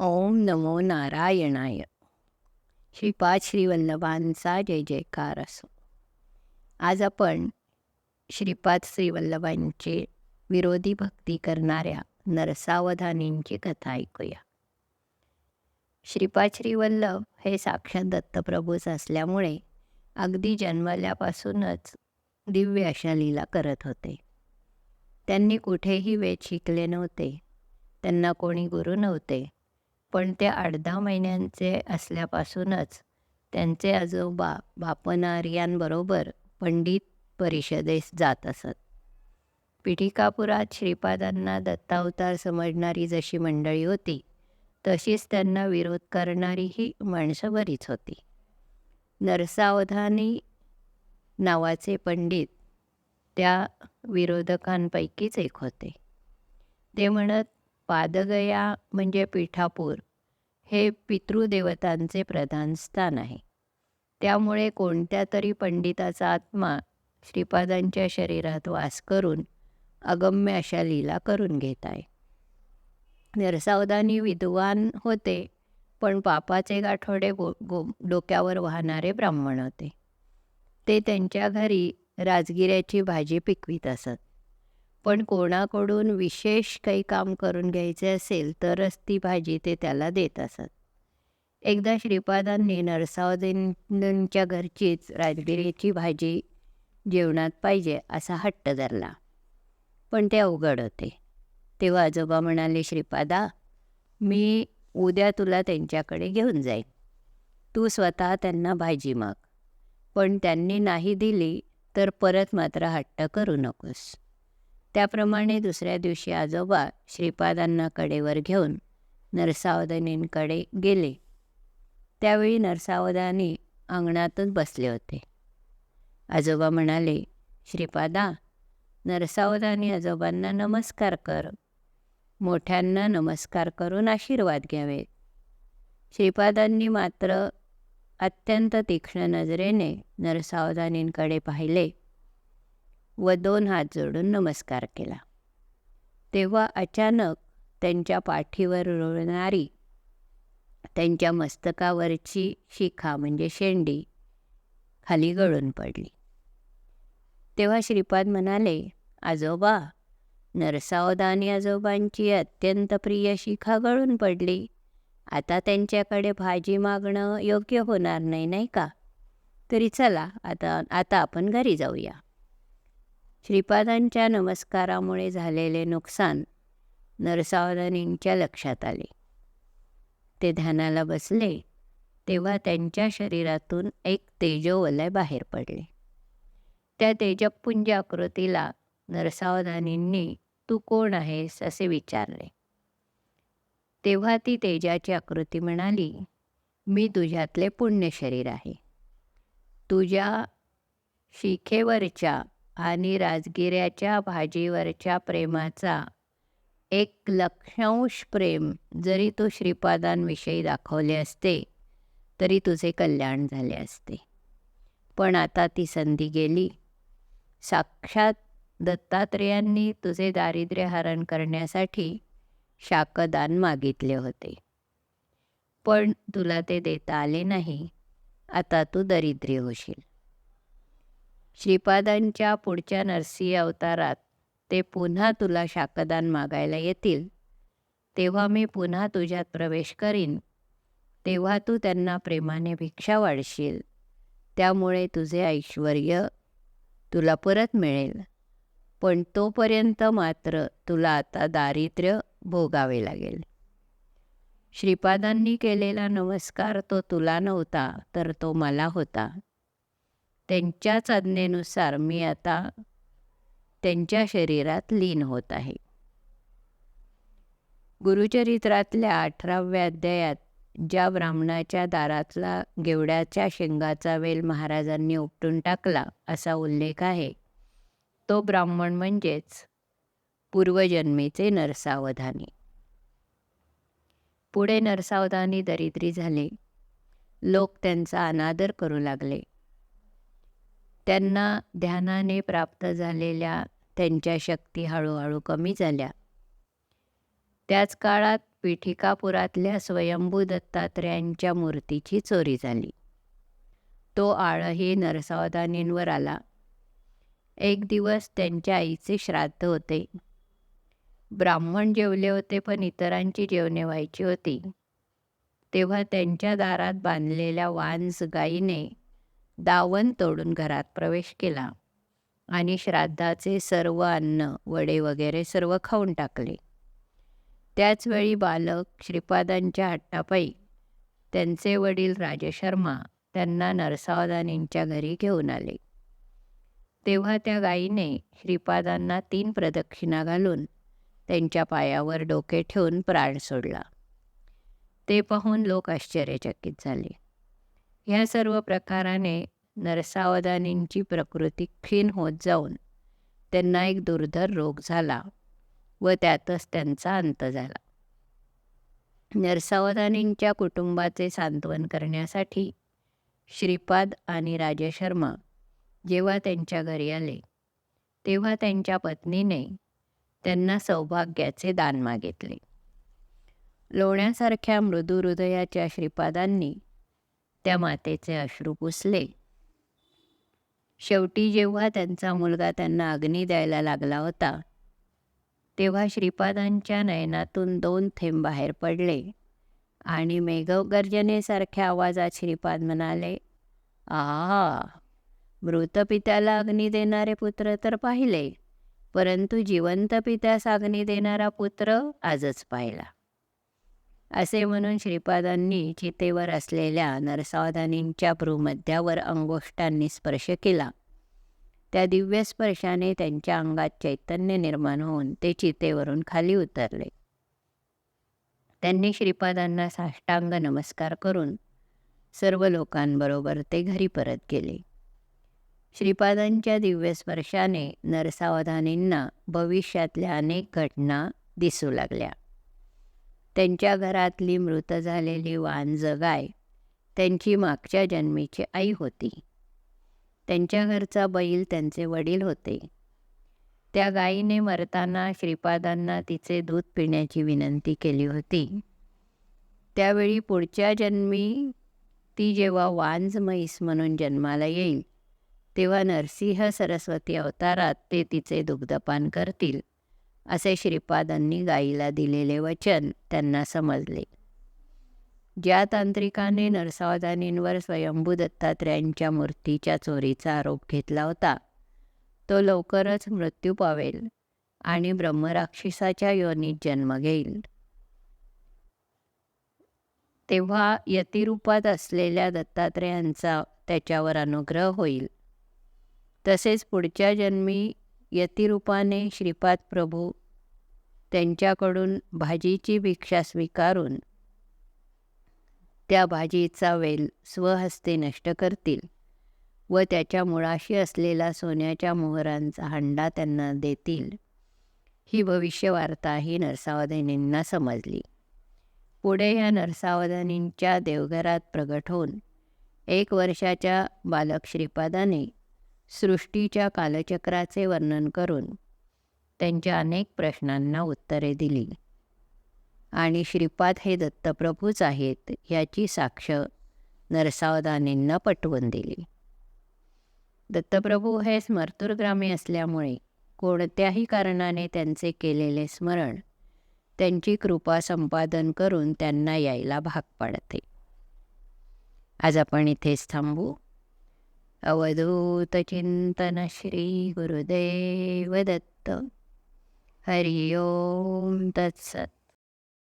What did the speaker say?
ओम नमो नारायणाय. श्रीपाद श्रीवल्लभांचा जय जयकार असो. आज आपण श्रीपाद श्रीवल्लभांचे विरोधी भक्ती करणाऱ्या नरसावधानींची कथा ऐकूया. श्रीपाद श्रीवल्लभ हे साक्षात दत्तप्रभूच असल्यामुळे अगदी जन्मल्यापासूनच दिव्य अशा लीला करत होते. त्यांनी कुठेही वेद शिकले नव्हते. त्यांना कोणी गुरु नव्हते. पण ते आठ दहा महिन्यांचे असल्यापासूनच त्यांचे आजोबा बापनार्यांबरोबर पंडित परिषदेस जात असत. पिठिकापुरात श्रीपादांना दत्तावतार समजणारी जशी मंडळी होती तशीच त्यांना विरोध करणारीही माणसं बरीच होती. नरसावधानी नावाचे पंडित त्या विरोधकांपैकीच एक होते. ते म्हणत पादगया म्हणजे पिठापूर हे पितृदेवतांचे प्रधान स्थान आहे. त्यामुळे कोणत्या तरी पंडिताचा आत्मा श्रीपादांच्या शरीरात वास करून अगम्य अशा लीला करून घेत आहे. नरसावधानी विद्वान होते पण पापाचे गाठोडे गो गो डोक्यावर वाहणारे ब्राह्मण होते. ते त्यांच्या घरी राजगिऱ्याची भाजी पिकवीत असत. पण कोणाकडून विशेष काही काम करून घ्यायचे असेल तरच ती भाजी ते त्याला देत असत. एकदा श्रीपादांनी नरसावदेंच्या घरचीच राजगिरीची भाजी जेवणात पाहिजे असा हट्ट धरला. पण ते अवघड होते. तेव्हा आजोबा म्हणाले श्रीपादा मी उद्या तुला त्यांच्याकडे घेऊन जाईन. तू स्वतः त्यांना भाजी माग. पण त्यांनी नाही दिली तर परत मात्र हट्ट करू नकोस. त्याप्रमाणे दुसऱ्या दिवशी आजोबा श्रीपादांना कडेवर घेऊन नरसावदनींकडे गेले. त्यावेळी नरसावदानी अंगणातच बसले होते. आजोबा म्हणाले श्रीपादा नरसावदानी आजोबांना नमस्कार कर. मोठ्यांना नमस्कार करून आशीर्वाद घ्यावेत. श्रीपादांनी मात्र अत्यंत तीक्ष्ण नजरेने नरसावदानींकडे पाहिले. व दोन हात जोडून नमस्कार केला. तेव्हा अचानक त्यांच्या पाठीवर रुळणारी त्यांच्या मस्तकावरची शिखा म्हणजे शेंडी खाली गळून पडली. तेव्हा श्रीपाद म्हणाले आजोबा नरसावदानी आजोबांची अत्यंत प्रिय शिखा गळून पडली. आता त्यांच्याकडे भाजी मागणं योग्य होणार नाही नाही का? तरी चला आता आता आपण घरी जाऊया. श्रीपादांच्या नमस्कारामुळे झालेले नुकसान नरसावधानींच्या लक्षात आले. ते ध्यानाला बसले तेव्हा त्यांच्या शरीरातून एक तेजोवलय बाहेर पडले. त्या तेजपुंज आकृतीला नरसावधानींनी तू कोण आहेस? असे विचारले. तेव्हा ती तेजाची आकृती म्हणाली मी तुझ्यातले पुण्य शरीर आहे. तुझ्या शिखेवरच्या आणि राजगिऱ्याच्या भाजीवरच्या प्रेमाचा एक लक्षांश प्रेम जरी तू श्रीपादांविषयी दाखवले असते तरी तुझे कल्याण झाले असते. पण आता ती संधी गेली. साक्षात दत्तात्रेयांनी तुझे दारिद्र्य हरण करण्यासाठी शाकदान मागितले होते. पण तुला ते देता आले नाही. आता तू दरिद्री होशील. श्रीपादांच्या पुढच्या नरसिंह अवतारात ते पुन्हा तुला शाकदान मागायला येतील. तेव्हा मी पुन्हा तुझ्यात प्रवेश करीन. तेव्हा तू त्यांना प्रेमाने भिक्षा वाढशील. त्यामुळे तुझे ऐश्वर तुला परत मिळेल. पण तोपर्यंत मात्र तुला आता दारिद्र्य भोगावे लागेल. श्रीपादांनी केलेला नमस्कार तो तुला नव्हता तर तो मला होता. त्यांच्याच आज्ञेनुसार मी आता त्यांच्या शरीरात लीन होत आहे. गुरुचरित्रातल्या अठराव्या अध्यायात ज्या ब्राह्मणाच्या दारातला गेवड्याच्या शेंगाचा वेल महाराजांनी उपटून टाकला असा उल्लेख आहे तो ब्राह्मण म्हणजेच पूर्वजन्मीचे नरसावधानी. पुढे नरसावधानी दरिद्री झाले लोक त्यांचा अनादर करू लागले. त्यांना ध्यानाने प्राप्त झालेल्या त्यांच्या शक्ती हळूहळू कमी झाल्या. त्याच काळात पीठिकापुरातल्या स्वयंभू दत्तात्र्यांच्या मूर्तीची चोरी झाली. तो आळही नरसावधानींवर आला. एक दिवस त्यांच्या आईचे श्राद्ध होते. ब्राह्मण जेवले होते पण इतरांची जेवणे व्हायची होती. तेव्हा त्यांच्या दारात बांधलेल्या वांस गाईने दावण तोडून घरात प्रवेश केला आणि श्राद्धाचे सर्व अन्न वडे वगैरे सर्व खाऊन टाकले. त्याचवेळी बालक श्रीपादांच्या हट्टापायी त्यांचे वडील राजशर्मा त्यांना नरसावदानींच्या घरी घेऊन आले. तेव्हा त्या गायीने श्रीपादांना तीन प्रदक्षिणा घालून त्यांच्या पायावर डोके ठेवून प्राण सोडला. ते पाहून लोक आश्चर्यचकित झाले. ह्या सर्व प्रकाराने नरसावधानींची प्रकृती क्षीण होत जाऊन त्यांना एक दुर्धर रोग झाला व त्यातच त्यांचा अंत झाला. नरसावधानींच्या कुटुंबाचे सांत्वन करण्यासाठी श्रीपाद आणि राजशर्मा जेव्हा त्यांच्या घरी आले तेव्हा त्यांच्या पत्नीने त्यांना सौभाग्याचे दान मागितले. लोण्यासारख्या मृदू हृदयाच्या श्रीपादांनी त्या मातेचे अश्रू पुसले. शेवटी जेव्हा त्यांचा मुलगा त्यांना अग्नी द्यायला लागला होता तेव्हा श्रीपादांच्या नयनातून दोन थेंब बाहेर पडले आणि मेघगर्जनेसारख्या आवाजात श्रीपाद म्हणाले आ मृत पित्याला अग्नी देणारे पुत्र तर पाहिले परंतु जिवंत पित्यास अग्नी देणारा पुत्र आजच पाहिला. असे म्हणून श्रीपादांनी चितेवर असलेल्या नरसावधानींच्या भ्रूमध्यावर अंगोष्टांनी स्पर्श केला. त्या दिव्य स्पर्शाने त्यांच्या अंगात चैतन्य निर्माण होऊन ते चितेवरून खाली उतरले. त्यांनी श्रीपादांना साष्टांग नमस्कार करून सर्व लोकांबरोबर ते घरी परत गेले. श्रीपादांच्या दिव्य स्पर्शाने नरसावधानींना भविष्यातल्या अनेक घटना दिसू लागल्या. त्यांच्या घरातली मृत झालेली वांज गाय त्यांची मागच्या जन्मीची आई होती. त्यांच्या घरचा बैल त्यांचे वडील होते. त्या गायीने मरताना श्रीपादांना तिचे दूध पिण्याची विनंती केली होती. त्यावेळी पुढच्या जन्मी ती जेव्हा वांज म्हैस म्हणून जन्माला येईल तेव्हा नरसिंह सरस्वती अवतारात ते तिचे दुग्धपान करतील. असे श्रीपादांनी गाईला दिलेले वचन त्यांना समजले. ज्या तांत्रिकाने नरसावधानींवर स्वयंभू दत्तात्रयांच्या मूर्तीच्या चोरीचा आरोप घेतला होता तो लवकरच मृत्यू पावेल आणि ब्रह्मराक्षसाच्या योनीत जन्म घेईल. तेव्हा यतिरूपात असलेल्या दत्तात्रेयांचा त्याच्यावर अनुग्रह होईल. तसेच पुढच्या जन्मी यतिरूपाने श्रीपाद प्रभू त्यांच्याकडून भाजीची भिक्षा स्वीकारून त्या भाजीचा वेल स्वहस्ते नष्ट करतील व त्याच्या मुळाशी असलेला सोन्याच्या मोहरांचा हंडा त्यांना देतील. ही भविष्यवार्ता ही नरसावधानींना समजली. पुढे या नरसावधानींच्या देवघरात प्रगट होऊन एक वर्षाच्या बालक श्रीपादाने सृष्टीच्या कालचक्राचे वर्णन करून त्यांच्या अनेक प्रश्नांना उत्तरे दिली. आणि श्रीपाद हे दत्तप्रभूच आहेत याची साक्ष नरसावदानींना पटवून दिली. दत्तप्रभू हे स्मर्तुरग्रामी असल्यामुळे कोणत्याही कारणाने त्यांचे केलेले स्मरण त्यांची कृपा संपादन करून त्यांना यायला भाग पाडते. आज आपण इथेच थांबू. अवधूतचिन्तन चिंतन दत्त हरि ओं तत्सत्।